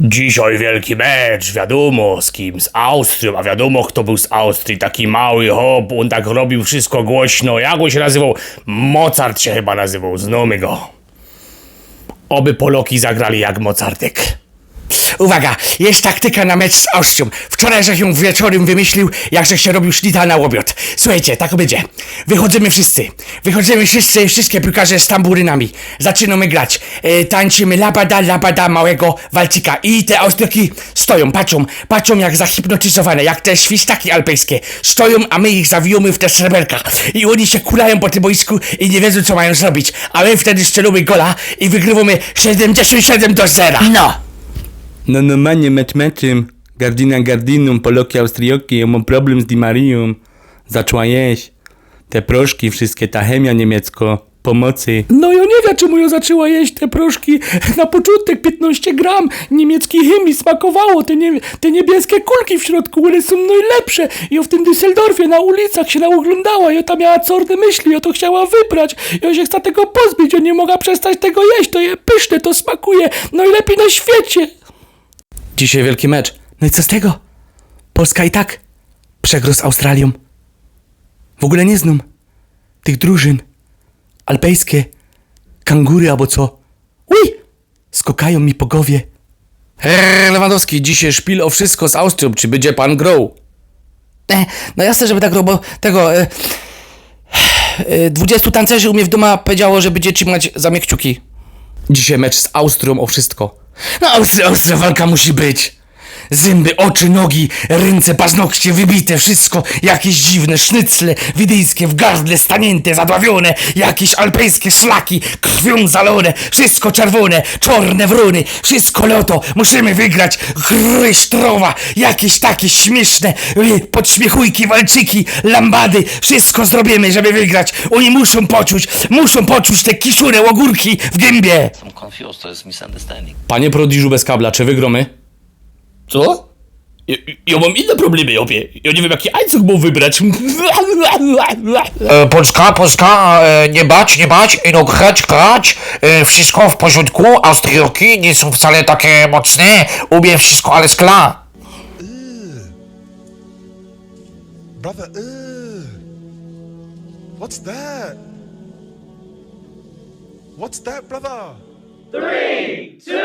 Dzisiaj wielki mecz, wiadomo z kim, z Austrią, a wiadomo kto był z Austrii, taki mały hop, on tak robił wszystko głośno, jak on się nazywał? Mozart się chyba nazywał, znamy go. Oby Poloki zagrali jak Mozartek. Uwaga, jest taktyka na mecz z Austrią. Wczoraj żech ją wieczorem wymyślił, jak żech się robił sznita na łobiot. Słuchajcie, tak będzie. Wychodzimy wszyscy. Wychodzimy wszyscy, wszystkie piłkarze z tamburynami. Zaczynamy grać. E, tańczymy labada, labada małego walczyka. I te Austriaki stoją, patrzą, patrzą jak zahipnotyzowane, jak te świstaki alpejskie. Stoją, a my ich zawijamy w te sreberkach. I oni się kulają po tym boisku i nie wiedzą co mają zrobić. A my wtedy strzelamy gola i wygrywamy 77 do 0. No! No normalnie mecz meczem. Gardina gardiną, Poloki Austrioki, ja mam problem z Di Marią. Zaczęła jeść. Te proszki wszystkie, ta chemia niemiecko. Pomocy. No ja nie wiem, czemu ja zaczęła jeść te proszki. Na początek 15 gram niemieckiej chemii smakowało. Te, nie, te niebieskie kulki w środku, one są najlepsze. Ja w tym Düsseldorfie na ulicach się naoglądała. Ja tam miała corne myśli, ja to chciała wybrać. Ja się chcę tego pozbyć, ja nie mogła przestać tego jeść. To je pyszne, to smakuje. Najlepiej na świecie. Dzisiaj wielki mecz. No i co z tego? Polska i tak przegrał z Australią. W ogóle nie znam tych drużyn. Alpejskie, kangury albo co. Uj! Skokają mi po głowie. Herr Lewandowski, dzisiaj szpil o wszystko z Austrią. Czy będzie pan grał? E, no jasne, żeby tak grał, bo tego... E, e, 20 tancerzy u mnie w domu powiedziało, że będzie trzymać za mnie kciuki. Dzisiaj mecz z Austrią o wszystko. No, Austria walka musi być. Zęby, oczy, nogi, ręce, paznokcie wybite, wszystko jakieś dziwne sznycle widyjskie w gardle stanięte, zadławione, jakieś alpejskie szlaki, krwią zalone, wszystko czerwone, czarne wrony, wszystko loto, musimy wygrać, gryź trowa, jakieś takie śmieszne, podśmiechujki, walczyki, lambady, wszystko zrobimy, żeby wygrać. Oni muszą poczuć, muszą poczuć te kiszone ogórki w gębie. I'm confused, to jest misunderstanding. Panie prodiżu bez kabla, czy wygromy? Co? Ja, ja mam inne problemy, opie. Ja nie wiem jaki Einzug był wybrać. E, Polska, Polska, e, nie bać, nie bać, no grać, grać, e, wszystko w porządku, Austriaki nie są wcale takie mocne, umiem wszystko, ale skla. Brother, ugh. What's that? What's that, brother? Three, two.